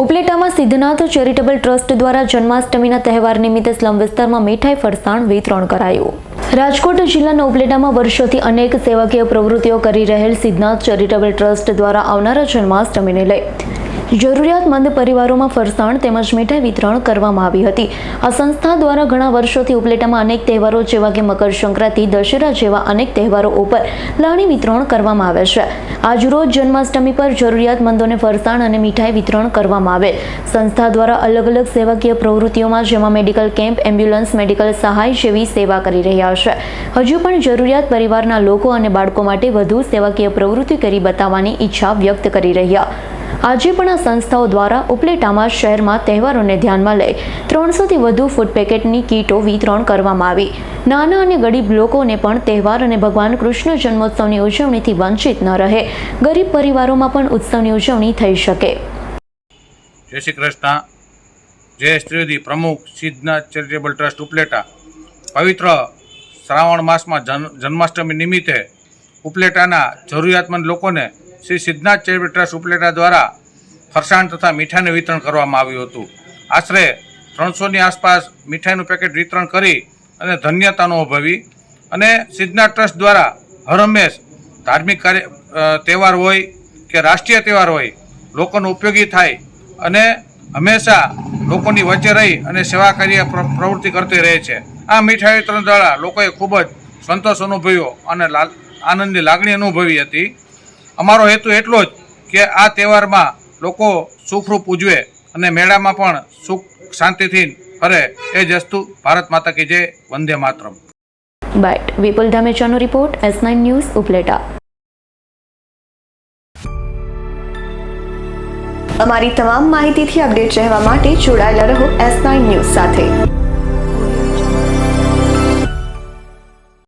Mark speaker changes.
Speaker 1: ઉપલેટામાં Siddhnath charitable trust દ્વારા જન્માષ્ટમીના તહેવાર નિમિત્તે સ્લમ વિસ્તારમાં મીઠાઈ ફરસાણ વિતરણ કરાયું. રાજકોટ જિલ્લાના ઉપલેટામાં વર્ષોથી અનેક સેવાકીય પ્રવૃત્તિઓ કરી રહેલ સિદ્ધનાથ ચેરિટેબલ ટ્રસ્ટ દ્વારા આવનારા જન્માષ્ટમીને લઈ જરૂરિયાતમંદ પરિવારોમાં ફરસાણ તેમજ મીઠાઈ વિતરણ કરવામાં આવી હતી. આ સંસ્થા દ્વારા ઘણા વર્ષોથી ઉપલેટામાં અનેક તહેવારો જેવા કે મકર સંક્રાંતિ, દશેરા જેવા અનેક તહેવારો ઉપર લાણી વિતરણ કરવામાં આવે છે. આજરોજ જન્માષ્ટમી પર જરૂરિયાતમંદોને ફરસાણ અને મીઠાઈ વિતરણ કરવામાં આવે. સંસ્થા દ્વારા અલગ અલગ સેવાકીય પ્રવૃત્તિઓમાં, જેમાં મેડિકલ કેમ્પ, એમ્બ્યુલન્સ, મેડિકલ સહાય જેવી સેવા કરી રહ્યા છે. હજુ પણ જરૂરિયાત પરિવારના લોકો અને બાળકો માટે વધુ સેવાકીય પ્રવૃત્તિ કરી બતાવવાની ઈચ્છા વ્યક્ત કરી રહ્યા. આજે પણ આ સંસ્થાઓ દ્વારા ઉપલેટામાં શહેરમાં તહેવારોને ધ્યાનમાં લઈ ત્રણસોથી વધુ ફૂડ પેકેટની કીટો વિતરણ કરવામાં આવી. નાના અને ગરીબ લોકોને પણ તહેવાર અને ભગવાન કૃષ્ણ જન્મોત્સવની ઉજવણીથી વંચિત ન રહે. ગરીબ પરિવારોમાં પણ ઉત્સવની ઉજવણી થઈ શકે.
Speaker 2: જય શ્રી કૃષ્ણ. જય ત્રિવેદી પ્રમુખ સિદ્ધનાથ ચેરિટેબલ ટ્રસ્ટ ઉપલેટા. પવિત્ર શ્રાવણ માસમાં જન્મ જન્માષ્ટમી નિમિત્તે ઉપલેટાના જરૂરિયાતમંદ લોકોને શ્રી સિદ્ધનાથ ચેરિટેબલ ટ્રસ્ટ ઉપલેટા દ્વારા ફરસાણ તથા મીઠાઈનું વિતરણ કરવામાં આવ્યું હતું. આશરે ત્રણસોની આસપાસ મીઠાઈનું પેકેટ વિતરણ કરી અને ધન્યતા અનુભવી અને સિદ્ધનાથ ટ્રસ્ટ દ્વારા હરહંમેશ ધાર્મિક કાર્ય તહેવાર હોય કે રાષ્ટ્રીય તહેવાર હોય, લોકોનો ઉપયોગી થાય અને હંમેશા લોકોની વચ્ચે રહી અને સેવા કાર્ય પ્ર- પ્રવૃત્તિ કરતી રહે છે. આ મીઠાઈ વિતરણ દ્વારા લોકોએ ખૂબ જ સંતોષ અનુભવ્યો અને આનંદની લાગણી અનુભવી હતી. અમારો હેતુ એટલો જ કે આ તહેવારમાં લોકો સુખરૂપ ઉજવે અને મેળામાં પણ સુખ શાંતિથી ફરે. એ જ વસ્તુ ભારત માતા કે જે વંદે માતરમ.
Speaker 1: Byte Vipul ધામેચાનો report S nine news Upleta.
Speaker 3: અમારી તમામ માહિતીથી અપડેટ રહેવા માટે જોડાયેલા રહો એસ નાઇન ન્યૂઝ સાથે.